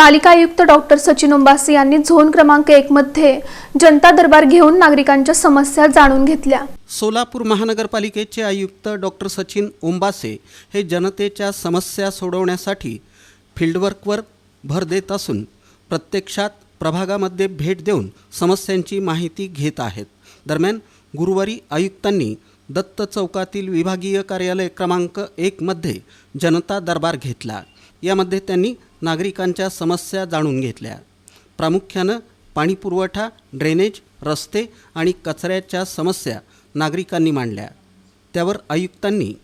पालिका आयुक्त डॉक्टर सचिन उंबासी यांनी झोन क्रमांक एक मध्ये जनता दरबार घेऊन नागरिकांच्या समस्या जाणून घेतल्या. सोलापूर महानगरपालिकेचे आयुक्त डॉक्टर सचिन ओंबासे हे जनतेच्या समस्या सोडवण्यासाठी फील्डवर्कवर भर देत असून प्रत्यक्षात प्रभागामध्ये भेट देऊन समस्यांची माहिती घेत आहेत. दरम्यान गुरुवारी आयुक्तांनी दत्त चौकातील विभागीय कार्यालय क्रमांक एकमध्ये जनता दरबार घेतला. यामध्ये त्यांनी नागरिकांच्या समस्या जाणून घेतल्या. प्रामुख्यानं पाणीपुरवठा ड्रेनेज रस्ते आणि कचऱ्याच्या समस्या नागरिकांनी मांडल्या. त्यावर आयुक्तांनी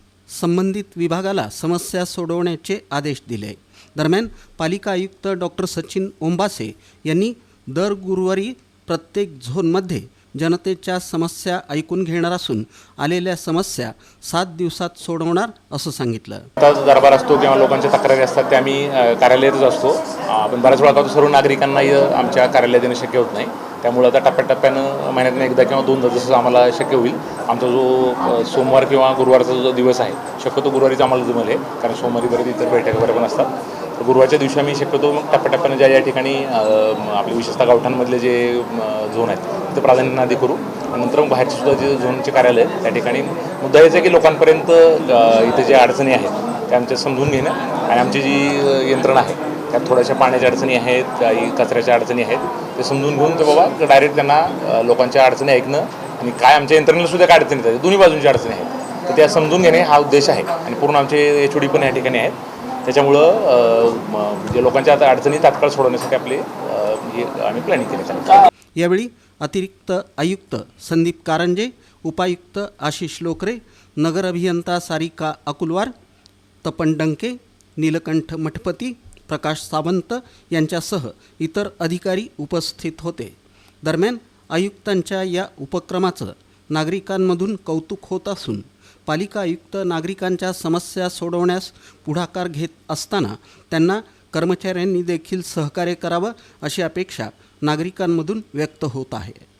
संबंधित विभागाला समस्या सोडवण्याचे आदेश दिले. दरम्यान पालिका आयुक्त डॉक्टर सचिन ओंबासे यांनी दर गुरुवारी प्रत्येक झोनमध्ये जनतेच्या समस्या ऐकून घेणार असून आलेल्या समस्या सात दिवसात सोडवणार असं सांगितलं. आता जो दरबार असतो किंवा लोकांच्या तक्रारी असतात त्या आम्ही कार्यालयातच असतो. आपण पण बऱ्याच वेळा आता सर्व नागरिकांनाही आमच्या कार्यालयात येणं शक्य होत नाही. त्यामुळे आता टप्प्याटप्प्यानं महिन्यातून एकदा किंवा दोनदा जसं आम्हाला शक्य होईल आमचा जो सोमवार किंवा गुरुवारचा जो दिवस आहे शक्यतो गुरुवारीच आम्हाला जमेल कारण सोमवारी बरेच इतर बैठका वगैरे पण असतात. गुरुवारच्या दिवशी आम्ही शक्यतो मग टप्प्याटप्प्याने ज्या ज्या ठिकाणी आपले विशेषतः गावठांमधले जे झोन आहेत ते प्राधान्याने आधी करू. आणि नंतर मग बाहेरचे सुद्धा जे झोनचे कार्यालय त्या ठिकाणी मुद्दा याचा आहे की लोकांपर्यंत इथे ज्या अडचणी आहेत त्या आमच्या समजून घेणं आणि आमची जी यंत्रणा आहे त्यात थोड्याशा पाण्याच्या अडचणी आहेत काही कचऱ्याच्या अडचणी आहेत ते समजून घेऊन ते बाबा डायरेक्ट त्यांना लोकांच्या अडचणी ऐकणं आणि काय आमच्या यंत्रणेला सुद्धा काय अडचणी येतात दोन्ही बाजूंच्या अडचणी आहेत. तर त्या समजून घेणे हा उद्देश आहे. आणि पूर्ण आमचे एच पण या ठिकाणी आहेत. त्याच्यामुळं म्हणजे लोकांच्या आता अडचणी तात्काळ सोडवण्यासाठी आपले आम्ही प्लॅनिंग केले यावेळी अतिरिक्त आयुक्त संदीप कारंजे उपायुक्त आशिष लोकरे नगर अभियंता सारिका अकुलवार तपन डंके नीलकंठ मठपती प्रकाश सावंत यांच्यासह इतर अधिकारी उपस्थित होते. दरम्यान आयुक्तांच्या या उपक्रमाचं नागरिकांमधून कौतुक होत असून पालिका आयुक्त नागरिकांच्या समस्या सोडवण्यास पुढाकार घेत असताना त्यांना कर्मचाऱ्यांनी देखील सहकार्य करावं अशी अपेक्षा नागरिकांमधून व्यक्त होत आहे.